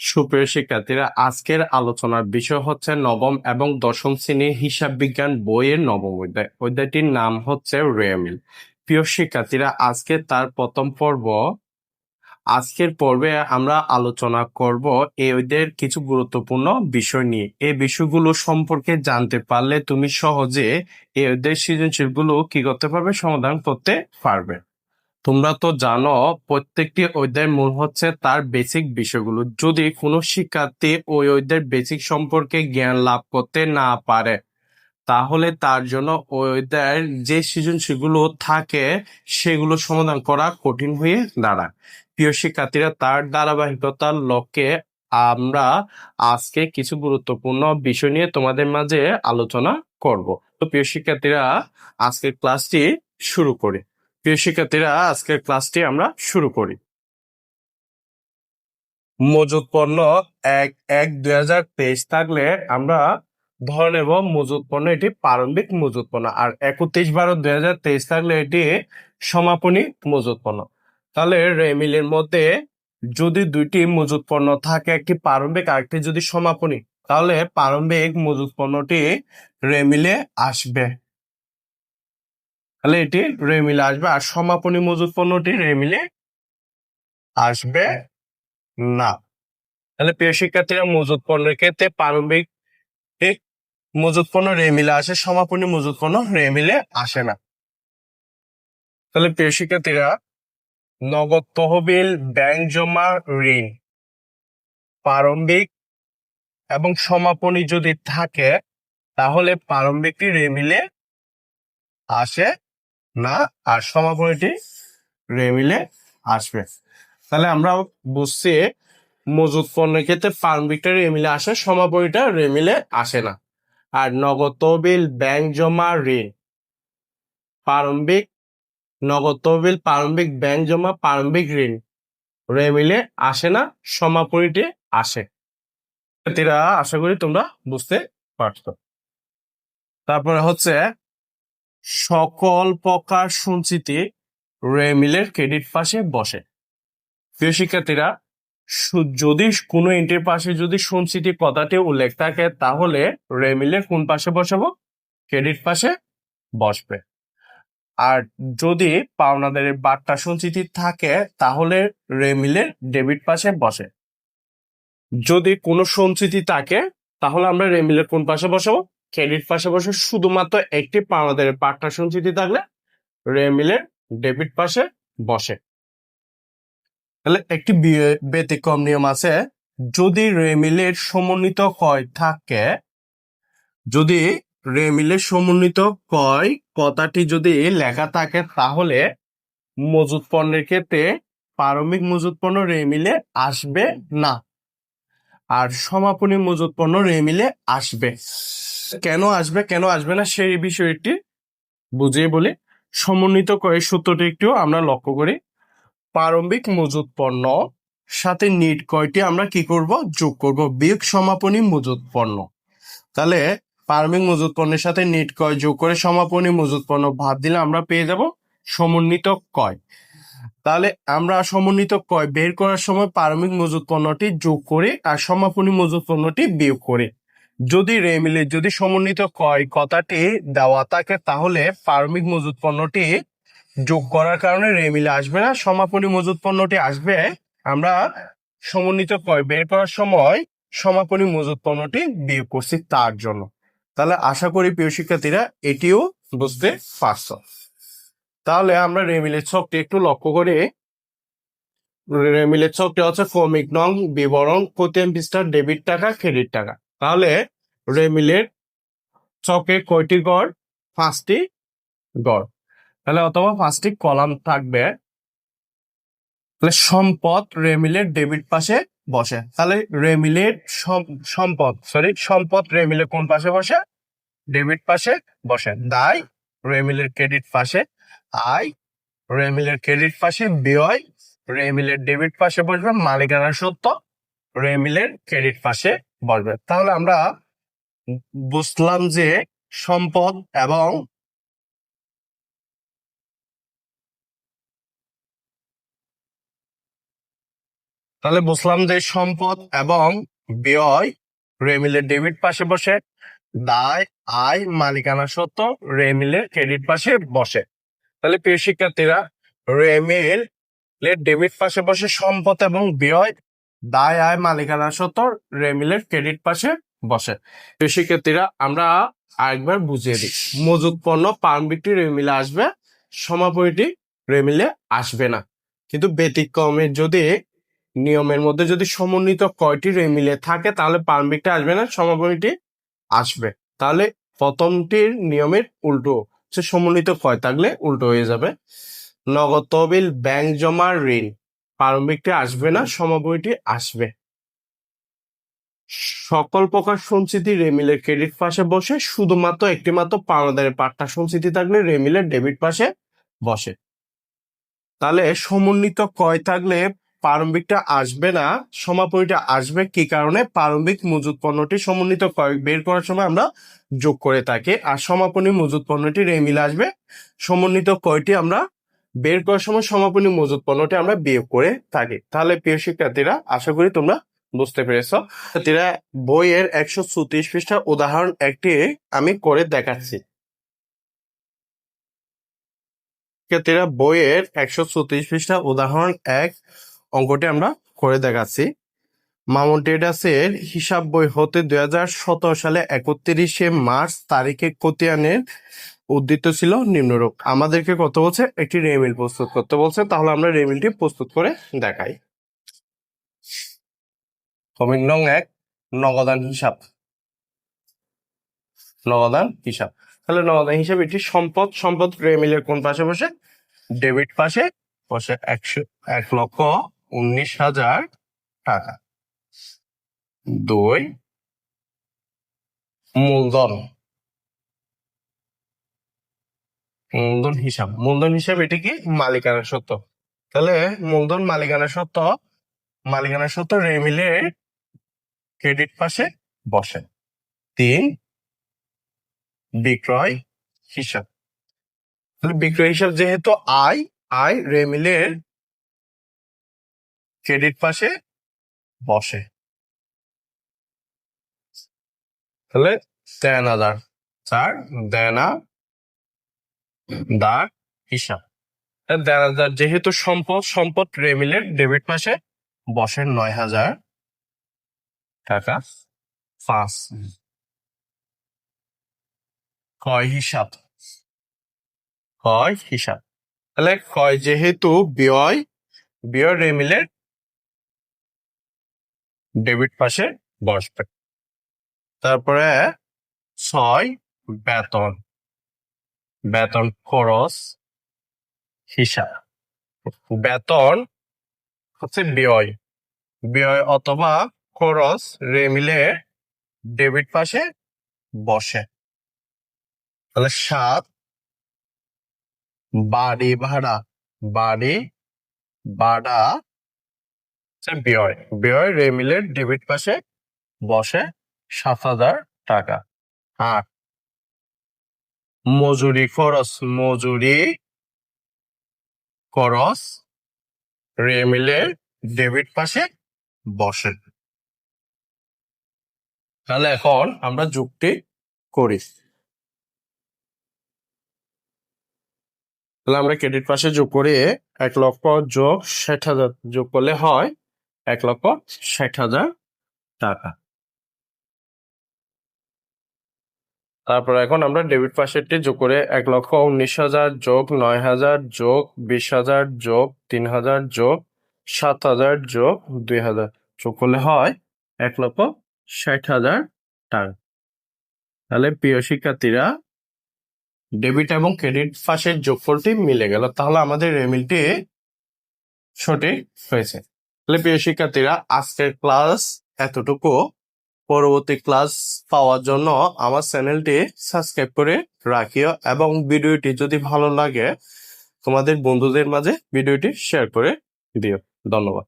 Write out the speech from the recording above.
সুপ্রিয় শিক্ষার্থীরা, আজকের আলোচনার বিষয় হচ্ছে নবম এবং দশম শ্রেণির হিসাব বিজ্ঞান বইয়ের নবম অধ্যায়। অধ্যায়টির নাম হচ্ছে রেমিল। প্রিয় শিক্ষার্থীরা, আজকে তার প্রথম পর্ব, আজকের পর্বে আমরা আলোচনা করব এই অধ্যায়ের কিছু গুরুত্বপূর্ণ বিষয় নিয়ে। এই বিষয়গুলো সম্পর্কে জানতে পারলে তুমি সহজে এই অধ্যায়ের সৃজনশীলগুলো কি করতে পারবে, সমাধান করতে পারবে। তোমরা তো জানো, প্রত্যেকটি অধ্যায়ের মূল হচ্ছে তার বেসিক বিষয়গুলো। যদি কোনো শিক্ষার্থী ওই অধ্যায়ের বেসিক সম্পর্কে জ্ঞান লাভ করতে না পারে, তাহলে তার জন্য ওই অধ্যায়ের যে সৃজনশীলগুলো থাকে, সেগুলো সমাধান করা কঠিন হয়ে দাঁড়ায়। প্রিয় শিক্ষার্থীরা, তার ধারাবাহিকতার লক্ষ্যে আমরা আজকে কিছু গুরুত্বপূর্ণ বিষয় নিয়ে তোমাদের মাঝে আলোচনা করব। তো প্রিয় শিক্ষার্থীরা, আজকের ক্লাসটি শুরু করি। প্রিয় শিক্ষার্থীরা, আজকের ক্লাসটি আমরা শুরু করি। মজুত পণ্য এক এক দুই হাজার তেইশ থাকলে আমরা ধরে নেব মজুত পণ্য, এটি প্রারম্ভিক মজুত পণ্য। আর একত্রিশ বারো দুই হাজার তেইশ থাকলে এটি সমাপনী মজুত পণ্য। তাহলে রেমিলের মধ্যে যদি দুইটি মজুত পণ্য থাকে, একটি প্রারম্ভিক আর একটি যদি সমাপনী, তাহলে প্রারম্ভিক মজুত পণ্যটি রেমিলে আসবে। তাহলে এটি রেমিলে আসবে আর সমাপনী মজুত পণ্যটি রেমিলে আসবে না। তাহলে প্রিয় শিক্ষার্থীরা মজুত পণ্যের ক্ষেত্রে প্রারম্ভিক এ মজুত পণ্য রেমিলে আসে, সমাপনী মজুত পণ্য রেমিলে আসে না। তাহলে প্রিয় শিক্ষার্থীরা, নগদ তহবিল, ব্যাংক জমা, ঋণ প্রারম্ভিক এবং সমাপনী যদি থাকে, তাহলে প্রারম্ভিকটি রেমিলে আসে না, আর সমাপনীটি রেমিলে আসবে। তাহলে আমরা বুঝছি মজুত পণ্যের ক্ষেত্রে প্রারম্ভিকটা রেমিলে আসে, সমাপনীটা রেমিলে আসে না। আর নগদ তহবিল, ব্যাংক জমা, ঋণ। প্রারম্ভিক নগদ তহবিল প্রারম্ভিক ব্যাংক জমা প্রারম্ভিক ঋণ। রেমিলে আসে না, সমাপনীটি আসে। আশা করি তোমরা বুঝতে পারছ। তারপরে হচ্ছে সকল প্রকার সঞ্চিতি রেমিলের ক্রেডিট পাশে বসে। প্রিয় শিক্ষার্থীরা যদি কোনো এন্ট্রির পাশে যদি সঞ্চিতি কথাটি উল্লেখ থাকে, তাহলে রেমিলের কোন পাশে বসাবো? ক্রেডিট পাশে বসবে। আর যদি পাওনাদের বার্তা সঞ্চিতি থাকে, তাহলে রেমিলের ডেবিট পাশে বসে। যদি কোনো সঞ্চিতি থাকে, তাহলে আমরা রেমিলের কোন পাশে বসাবো? ক্রেডিট পাশে বসে শুধুমাত্র একটি পাওনাদারের বার্তা সঞ্চিতি থাকলে রেমিলের ডেবিট পাশে বসে। তাহলে একটি ব্যতিক্রম নিয়ম আছে, যদি রেমিলের সমন্বিত হয় থাকে, যদি রেমিলের সমন্বিত ক্রয় কথাটি যদি লেখা থাকে, তাহলে মজুত পণ্যের ক্ষেত্রে প্রারম্ভিক মজুত পণ্য রেমিলে আসবে না। আর সমাপনী মজুত পণ্য রেমিলে আসবে। কেন আসবে কেন আসবে না সেই বিষয়টি বুঝিয়ে বলি। সমন্বিত ক্রয়ের সূত্রটি একটু আমরা লক্ষ্য করি। প্রারম্ভিক মজুত পণ্য সাথে নিট কয়টি আমরা কি করব? যোগ করব। বিয়োগ সমাপনী মজুত পণ্য তাহলে প্রারম্ভিক মজুত পণ্যের সাথে নিট কয় যোগ করে সমাপনী মজুত পণ্য ভাগ দিলে আমরা পেয়ে যাব সমন্বিত কয়। তাহলে আমরা সমন্বিত কয় বের করার সময় প্রারম্ভিক মজুত পণ্যটি যোগ করে আর সমাপনী মজুত পণ্যটি বিয়োগ করে। যদি রেমিলে যদি সমন্বিত কয় কথাটি দেওয়া থাকে, তাহলে প্রারম্ভিক মজুত পণ্যটি যোগ করার কারণে রেমিলে আসবে না। সমাপনী মজুত পণ্যটি আসবে, আমরা সমন্বিত কয় বের করার সময় সমাপনী মজুত পণ্যটি বিয়োগ করছি তার জন্য। তাহলে আশা করি প্রিয় শিক্ষার্থীরা এটিও বুঝতে পারছ। তাহলে আমরা রেমিলের ছকটি একটু লক্ষ্য করে। রেমিলের ছকটি হচ্ছে ক্রমিক নং, বিবরণ প্রতিম পৃষ্ঠা ডেবিট টাকা, ক্রেডিট টাকা। তাহলে রেমিলের ছকে কয়টি গড়? পাঁচটি গড়। তাহলে অথবা পাঁচটি কলাম থাকবে। তাহলে সম্পদ রেমিলের ডেবিট পাশে বসে। তাহলে রেমিলের সম্পদ, সরি, সম্পদ রেমিলের কোন পাশে বসে? ডেবিট পাশে বসে। দায় রেমিলের ক্রেডিট পাশে আয় রেমিলের ক্রেডিট পাশে ব্যয় রেমিলের ডেবিট পাশে বসবে মালিকানা সত্য রেমিলের ক্রেডিট পাশে বসবে। তাহলে আমরা বুঝলাম যে সম্পদ এবং তাহলে বুঝলাম যে সম্পদ এবং ব্যয় রেমিলের ডেবিট পাশে বসে, দায়, আয় মালিকানা সত্ত্ব রেমিলের ক্রেডিট পাশে বসে। তাহলে প্রিয় শিক্ষার্থীরা রেমিল ডেবিট পাশে বসে সম্পদ এবং ব্যয়, দায়, আয় মালিকানা সত্ত্ব রেমিলের ক্রেডিট পাশে বসে। প্রিয় শিক্ষার্থীরা, আমরা আরেকবার বুঝিয়ে দিই। মজুদ পণ্য পারমিটটি রেমিলে আসবে সমাপনীটি রেমিলে আসবে না। কিন্তু ব্যতিক্রমের যদি, নিয়মের মধ্যে যদি সমন্বিত কয়টি রেমিলে থাকে, তাহলে পারমিটটা আসবে না সমাপনীটি আসবে। তাহলে প্রথমটির নিয়মের উল্টো। সে সমন্বিত ক্ষয় থাকলে উল্টো হয়ে যাবে। নগদ তহবিল, ব্যাংক জমা, ঋণ। প্রারম্ভিকটি আসবে না, সমবয়টি আসবে। সকল প্রকার সঞ্চিতি রেমিলের ক্রেডিট পাশে বসে, শুধুমাত্র একটি মাত্র পাওনাদারের পাট্টা সঞ্চিতি থাকলে রেমিলের ডেবিট পাশে বসে। তাহলে সমন্বিত কয় থাকলে প্রারম্ভিকটা আসবে না, সমাপনীটা আসবে কি কারণে? প্রারম্ভিক মজুদ পণ্যটি সমন্বিত বের করার সময় আমরা যোগ করে থাকি। আর সমাপনী মজুদ পণ্যটি রেমিলে আসবে। সমন্বিত কয়টি আমরা বের করার সময় সমাপনী মজুদ পণ্যটি আমরা বিয়োগ করে থাকি। তাহলে প্রিয় শিক্ষার্থীরা, আশা করি তোমরা বুঝতে পেরেছ। শিক্ষার্থীরা, বইয়ের একশো চৌত্রিশ পৃষ্ঠার উদাহরণ একটি আমি করে দেখাচ্ছি। শিক্ষার্থীরা, বইয়ের একশো চৌত্রিশ পৃষ্ঠা উদাহরণ এক অঙ্কটি আমরা করে দেখাচ্ছি। মামুন ট্রেডার্সের হিসাব বই হতে দুই হাজার সতেরো সালে একত্রিশে মার্চ তারিখে খতিয়ানের উদ্দিত ছিল নিম্নরূপ। আমাদেরকে কত বলছে? একটি রেমিল প্রস্তুত করতে বলছে। তাহলে আমরা রেমিলটি প্রস্তুত করে দেখাই। কমিক নং এক, নগদান হিসাব। নগদান হিসাব। তাহলে নগদান হিসাব এটি সম্পদ। সম্পদ রেমিলের কোন পাশে বসে? ডেবিট পাশে বসে একশো এক লক্ষ উনিশ হাজার টাকা। দুই, মূলধন। মূলধন হিসাব। মূলধন হিসাব এটি কি? মালিকানা সত্ত্ব তাহলে মূলধন, মালিকানা সত্ত্ব মালিকানা সত্ত্ব রেমিলে ক্রেডিট পাশে বসে। তিন, বিক্রয় হিসাব। তাহলে বিক্রয় হিসাব যেহেতু আয় আয় রেমিলের ক্রেডিট পাশে বসে। তাহলে দেনাদার চার দেনা দার, হিসাব। দেনাদার যেহেতু সম্পদ সম্পদ রেমিলের ডেবিট পাশে বসে নয় হাজার টাকা। পাঁচ। কয় হিসাব? কয় হিসাব? তাহলে কয় যেহেতু ব্যয় ব্যয় রেমিলের ডেবিট পাশে বসবে। তারপরে ছয়, বেতন। বেতন, খরচ, হিসাব। বেতন হচ্ছে ব্যয়। ব্যয় অথবা খরচ রেমিলে ডেবিট পাশে বসে। তাহলে সাত, বাড়ি ভাড়া। বাড়ি ভাড়া হচ্ছে ব্যয়। ব্যয় রেমিলের ডেবিট পাশে বসে সাত হাজার টাকা। আট মজুরি খরচ মজুরি খরচ রেমিলের ডেবিট পাশে বসে। তাহলে এখন আমরা যুক্তি করি। তাহলে আমরা ক্রেডিট পাশে যোগ করে এক লক্ষ যোগ ষাট হাজার যোগ করলে হয় এক লক্ষ ষাট হাজার টাকা। তারপর এখন আমরা ডেবিট পাশেরটি যোগ করে এক লক্ষ উনিশ হাজার যোগ নয় হাজার যোগ বিশ হাজার যোগ তিন হাজার যোগ সাত হাজার যোগ দুই হাজার। যোগ করলে হয় এক লক্ষ ষাট হাজার টাকা। তাহলে প্রিয় শিক্ষার্থীরা, ডেবিট এবং ক্রেডিট পাশের যোগফলটি মিলে গেল। তাহলে আমাদের রেমিলটি সঠিক হয়েছে। প্রিয় শিক্ষার্থীরা, আজকের ক্লাস এতটুকু। পরবর্তী ক্লাস পাওয়ার জন্য আমার চ্যানেলটি সাবস্ক্রাইব করে রাখিও এবং ভিডিওটি যদি ভালো লাগে, তোমাদের বন্ধুদের মাঝে ভিডিওটি শেয়ার করে দিও। ধন্যবাদ।